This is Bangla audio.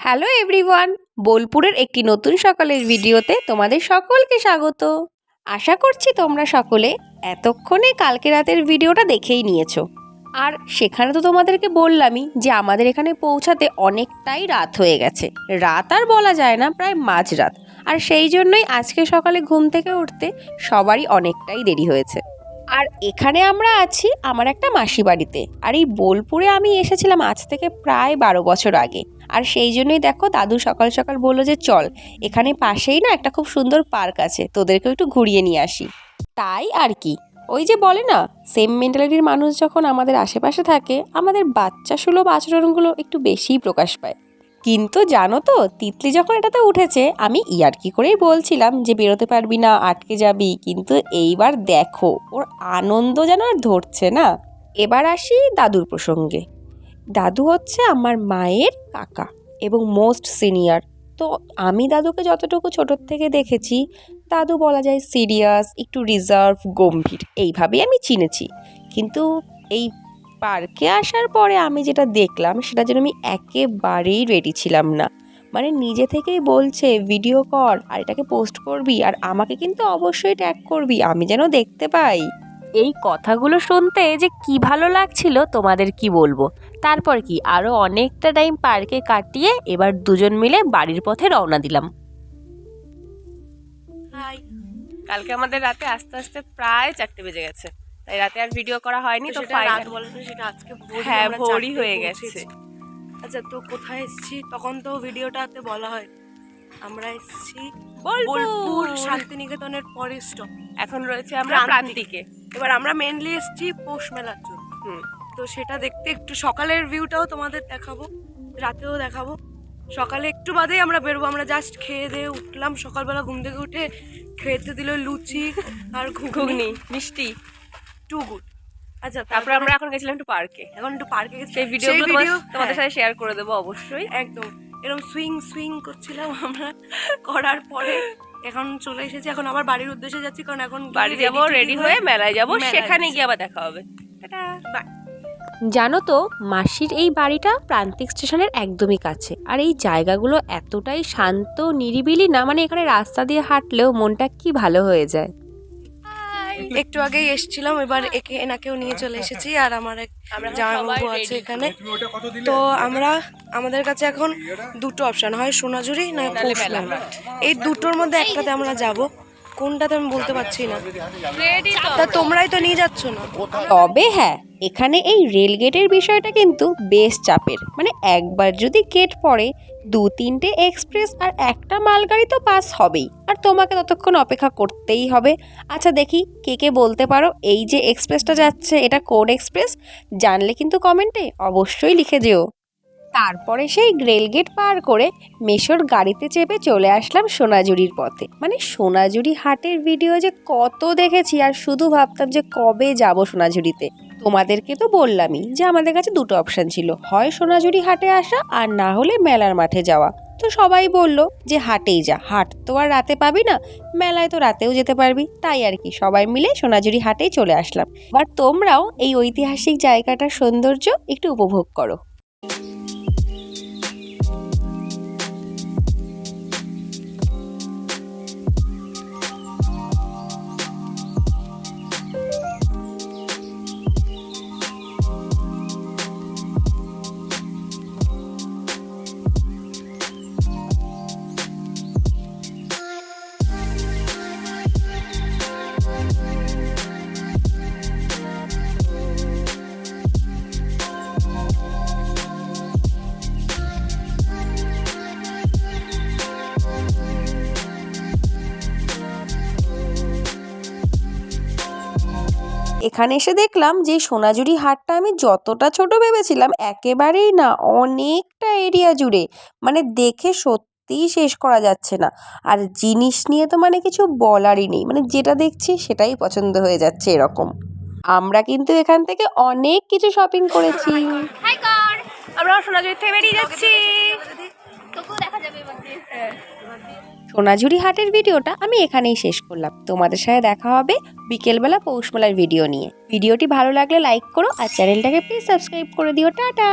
হ্যালো এভরিওয়ান, বোলপুরের একটি নতুন সকালের ভিডিওতে তোমাদের সকলকে স্বাগত। আশা করছি তোমরা সকলে এতক্ষণে কালকে রাতের ভিডিওটা দেখেই নিয়েছো। আর সেখানে তো তোমাদেরকে বললামই যে আমাদের এখানে পৌঁছাতে অনেকটাই রাত হয়ে গেছে। রাত আর বলা যায় না, প্রায় মাঝরাত। আর সেই জন্যই আজকে সকালে ঘুম থেকে উঠতে সবারই অনেকটাই দেরি হয়েছে। আর এখানে আমরা আছি আমার একটা মাসি বাড়িতে। আর এই বোলপুরে আমি এসেছিলাম আজ থেকে প্রায় বারো বছর আগে। আর সেই জন্যই দেখো দাদু সকাল সকাল বলল যে, চল, এখানে পাশেই না একটা খুব সুন্দর পার্ক আছে, তোদেরকেও একটু ঘুরিয়ে নিয়ে আসি। তাই আর কি। ওই যে বলে না সেম মেন্টালিটির মানুষ যখন আমাদের আশেপাশে থাকে, আমাদের বাচ্চা সুলভ আচরণগুলো একটু বেশিই প্রকাশ পায়। কিন্তু জানো তো, তিতলি যখন এটাতে উঠেছে, আমি ইয়ার্কি করেই বলছিলাম যে, বেরোতে পারবি না, আটকে যাবি। কিন্তু এইবার দেখো, ওর আনন্দ যেন আর ধরছে না। এবার আসি দাদুর প্রসঙ্গে। দাদু হচ্ছে আমার মায়ের কাকা এবং মোস্ট সিনিয়র তো আমি দাদুকে যতটুকু ছোটোর থেকে দেখেছি, দাদু বলা যায় সিরিয়াস একটু রিজার্ভ গম্ভীর, এইভাবেই আমি চিনেছি। কিন্তু এই পার্কে আসার পরে আমি যেটা দেখলাম, সেটার জন্য আমি একেবারেই রেডি ছিলাম না। মানে নিজে থেকেই বলছে ভিডিও কর, আর এটাকে পোস্ট করবি, আর আমাকে কিন্তু অবশ্যই ট্যাগ করবি, আমি যেন দেখতে পাই। এই কথাগুলো শুনতে যে কি ভালো লাগছিল তোমাদের কি বলব? তারপর কি আরও অনেকটা টাইম পার্কে কাটিয়ে এবার দুজন মিলে বাড়ির পথে রওনা দিলাম। হাই কালকে আমাদের রাতে আস্তে আস্তে প্রায় চারটে বেজে গেছে। তাই রাতে আর ভিডিও করা হয়নি তো রাত বলে সেটা আজকে হ্যাঁ, ভোরই হয়ে। গেছে। আচ্ছা তো কোথায় এসেছি? তখন তো ভিডিওটাতে বলা হয়। আমরা এসেছি বোলপুর। বোলপুর শান্তিনিকেতনের পরের স্টপ এখন রয়েছে আমরা প্রান্তিক। এবার আমরা মেনলি এসেছি পৌষ মেলার জন্য। হুম। তো সেটা দেখতে একটু সকালের ভিউটাও তোমাদের দেখাবো রাতেও দেখাবো। সকালে একটু বাদেই আমরা বেরোবো আমরা জাস্ট খেয়ে দিয়ে উঠলাম। সকালবেলা ঘুম থেকে উঠে খেতে দিল লুচি আর ঘুগনি। ঘুগনি মিষ্টি। টু গুড আচ্ছা তারপরে আমরা এখন গেছিলাম একটু পার্কে। এখন একটু পার্কে গেছি সেই ভিডিওগুলো তোমাদের- হ্যাঁ, সাথে শেয়ার করে দেবো অবশ্যই। একদম। এরকম সুইং সুইং করছিলাম আমরা করার পরে। এখন চলে এসেছি এখন আবার বাড়ির উদ্দেশ্যে যাচ্ছি কারণ এখন বাড়ি যাব রেডি হয়ে মেলায় যাব সেখানে গিয়ে আবার দেখা হবে। জানো তো মাসির এই বাড়িটা প্রান্তিক স্টেশনের একদমই কাছে আর এই জায়গাগুলো এতটাই শান্ত নিরিবিলি না মানে এখানে রাস্তা দিয়ে হাঁটলেও মনটা কি ভালো হয়ে যায়। একটু আগেই এসেছিলাম এবার একে এনাকেও নিয়ে চলে এসেছি আর আমার এক জামাইবাবু আছে এখানে। তো আমরা আমাদের কাছে এখন দুটো অপশান হয় সোনাঝুরি না নাহলে পৌষ মেলা। মেলা। এই দুটোর মধ্যে একটাতে আমরা যাব। কোনটাতে আমি বলতে পারছি না। তা তোমরাই তো নিয়ে যাচ্ছ না? তবে হ্যাঁ এখানে এই রেল গেটের বিষয়টা কিন্তু বেশ চাপের। মানে একবার যদি গেট পড়ে, দু তিনটে এক্সপ্রেস আর একটা মালগাড়ি তো পাস হবেই। আর তোমাকে ততক্ষণ অপেক্ষা করতেই হবে। আচ্ছা দেখি, কে কে বলতে পারো এই যে এক্সপ্রেসটা যাচ্ছে, এটা কোন এক্সপ্রেস জানলে কিন্তু কমেন্টে অবশ্যই লিখে যেও। তারপরে সেই রেল গেট পার করে মেশোর গাড়িতে চেপে চলে আসলাম সোনাঝুরির পথে। মানে সোনাঝুরি হাটের ভিডিও যে কত দেখেছি, আর শুধু ভাবতাম যে কবে যাব সোনাঝুরিতে। তোমাদেরকে তো বললামই যে আমাদের কাছে দুটো অপশান ছিল। হয় সোনাঝুরি হাটে আসা আর না হলে মেলার মাঠে যাওয়া। তো সবাই বলল যে হাটেই যা, হাট তো আর রাতে পাবি না, মেলায় তো রাতেও যেতে পারবি। তাই আর কি, সবাই মিলে সোনাঝুরি হাটেই চলে আসলাম। এবার তোমরাও এই ঐতিহাসিক জায়গাটার সৌন্দর্য একটু উপভোগ করো। এখানে এসে দেখলাম যে সোনাঝুরি হাটটা আমি যতটা ছোট ভেবেছিলাম একেবারেই না অনেকটা এরিয়া জুড়ে। মানে দেখে সত্যিই শেষ করা যাচ্ছে না। আর জিনিস নিয়ে তো মানে কিছু বলারই নেই। মানে যেটা দেখছি সেটাই পছন্দ হয়ে যাচ্ছে এরকম। আমরা কিন্তু এখান থেকে অনেক কিছু শপিং করেছি। আমরা সোনাঝুরি থেকে বেরিয়ে যাচ্ছি। সোনাঝুরি হাটের ভিডিওটা আমি এখানেই শেষ করলাম। তোমাদের সাথে দেখা হবে বিকেলবেলা পৌষমেলার ভিডিও নিয়ে। ভিডিওটি ভালো লাগলে লাইক করো আর চ্যানেলটাকে প্লিজ সাবস্ক্রাইব করে দিও। টাটা!